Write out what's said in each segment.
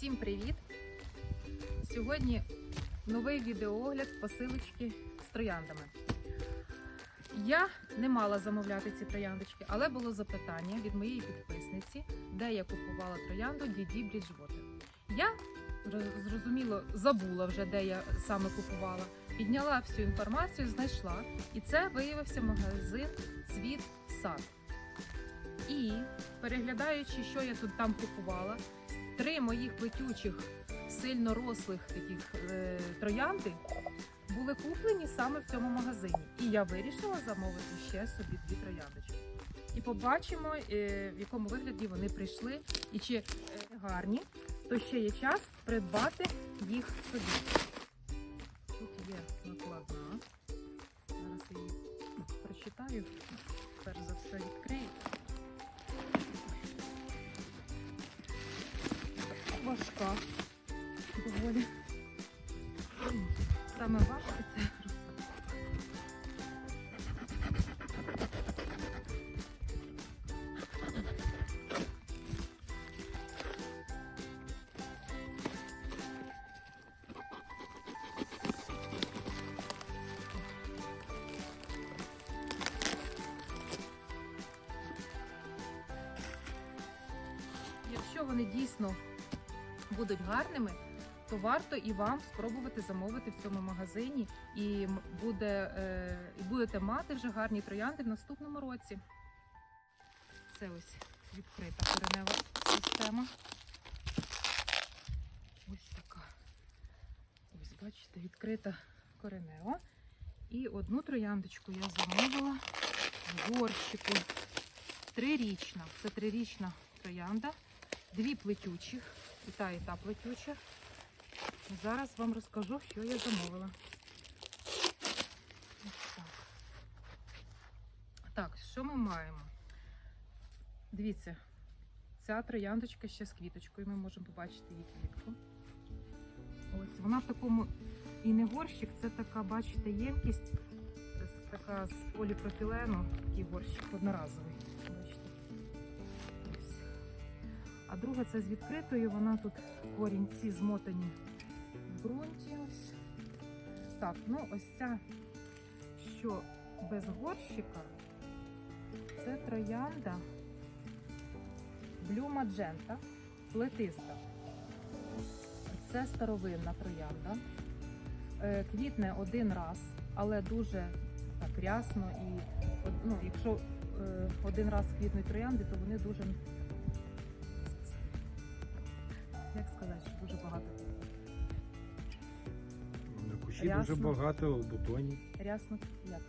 Всім привіт! Сьогодні новий відеоогляд посилочки з трояндами. Я не мала замовляти ці трояндочки, але було запитання від моєї підписниці, де я купувала троянду Діді Бріджвотер. Я зрозуміло забула вже, де я саме купувала. Підняла всю інформацію, знайшла, і це виявився магазин Цвіт Сад. І переглядаючи, що я тут там купувала, три моїх плетючих, сильно рослих таких е, троянди були куплені саме в цьому магазині. І я вирішила замовити ще собі дві трояндочки. І побачимо, е, в якому вигляді вони прийшли, і чи е, гарні, то ще є час придбати їх собі. Тут є накладна. Зараз її прочитаю. Перш за все відкрию. Важка доволі. Саме важке це. Якщо вони дійсно будуть гарними, то варто і вам спробувати замовити в цьому магазині, і буде, е, і будете мати вже гарні троянди в наступному році. Це ось відкрита коренева система. Ось така. Ось, бачите, відкрита коренева. І одну трояндочку я замовила в горщику. Трирічна. Це трирічна троянда. Дві плетючих. І та, і та плетюча. Зараз вам розкажу, що я замовила. Так. Так, що ми маємо? Дивіться, ця трояндочка ще з квіточкою. Ми можемо побачити її квітку. Ось вона в такому і не горщик, це така, бачите, ємкість така з поліпропілену, такий горщик одноразовий. А друга це з відкритою, вона тут корінці змотані в ґрунті. Ось. Так, ну ось ця, що без горщика, це троянда Blue Magenta, плетиста. Це старовинна троянда. Е, Квітне один раз, але дуже так рясно і ну, якщо е, один раз квітнуть троянди, то вони дуже Кущі Рясно. дуже багато бутонів. рясно як?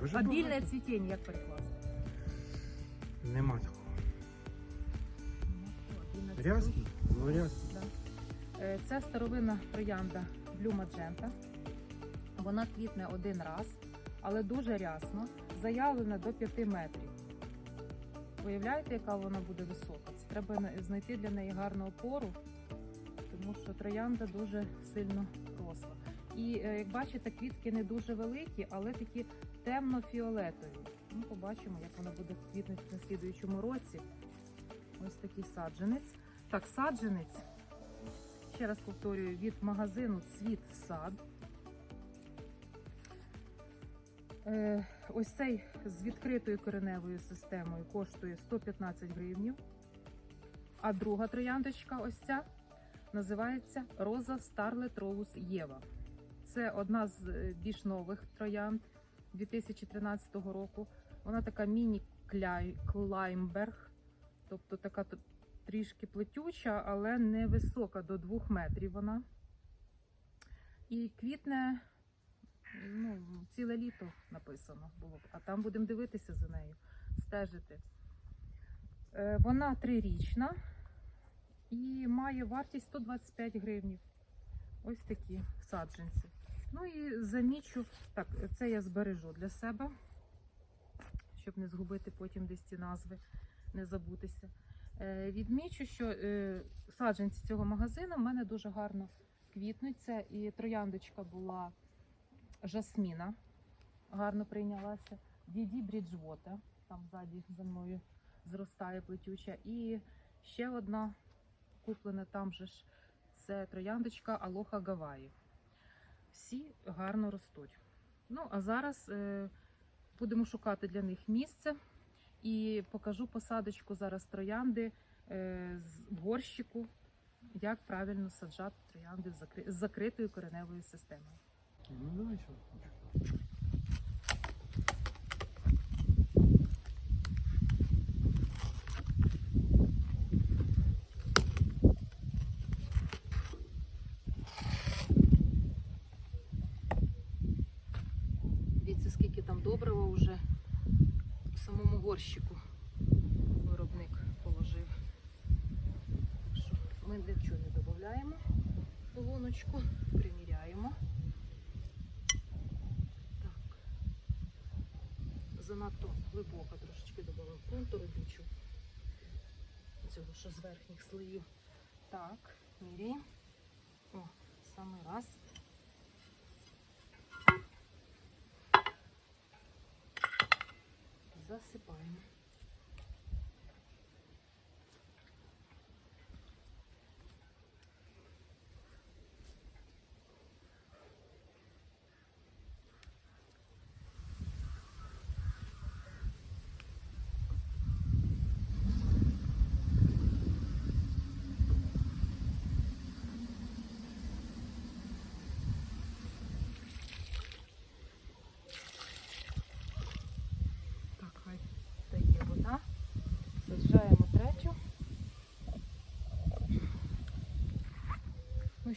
Дуже Обільне багато. цвітіння, як перекласти? Нема такого. Обільне Рясно? цвітіння. Ну рясно. Да. Е, Це старовинна троянда Blue Magenta. Вона квітне один раз, але дуже рясно, заявлена до 5 метрів. Уявляєте, яка вона буде висока? Це треба знайти для неї гарну опору, тому що троянда дуже сильно росла. І е, як бачите, квітки не дуже великі, але такі темно-фіолетові. Ну, побачимо, як вона буде квітнути на слідуючому році. Ось такий саджанець. Так, саджанець, ще раз повторюю, від магазину Цвіт Сад. Е, ось цей з відкритою кореневою системою коштує 115 гривнів. А друга трояндочка, ось ця, називається Роза Starlet Rose Єва. Це одна з е, більш нових троянд 2013 року. Вона така міні-клаймберг, тобто така трішки плетюча, але не висока, до 2 метрів вона. І квітне ну, ціле літо написано було, а там будемо дивитися за нею, стежити. Е, Вона трирічна і має вартість 125 гривнів. Ось такі саджанці. Ну і замічу, так, це я збережу для себе, щоб не згубити потім десь ці назви, не забутися. Е, Відмічу, що е, саджанці цього магазину в мене дуже гарно квітнуть. Це і трояндочка була жасміна, гарно прийнялася. Діді Бріджвота, там ззаді за мною зростає плетюча. І ще одна куплена там же ж. Це трояндочка Алоха Гаваї. Всі гарно ростуть. Ну, а зараз е, будемо шукати для них місце і покажу посадочку зараз троянди е, з- горщику, як правильно саджати троянди з закри- з закритою кореневою системою. Ну давай що. Дивіться, скільки там добрива вже в самому горщику виробник положив. Ми нічого не додаємо в луночку, приміряємо. Так. Занадто глибоко трошечки додали пункту родючу. Цього, що з верхніх слоїв. Так, міряємо. О, саме раз. Засипаємо. Так,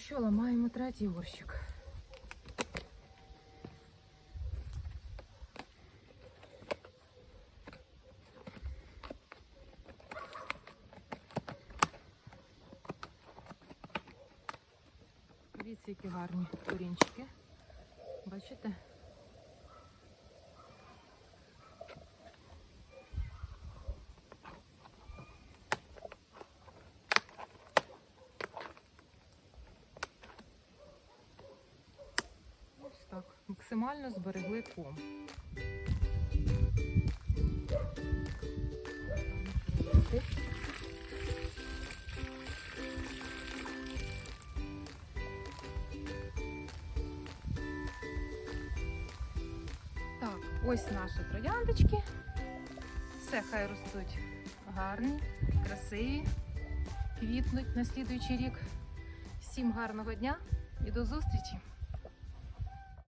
що, ламаємо третій горщик. Дивіться, які гарні корінчики. Бачите? Ось так. Максимально зберегли ком. Так, ось наші трояндочки. Все, хай ростуть гарні, красиві, квітнуть на слідуючий рік. Всім гарного дня і до зустрічі!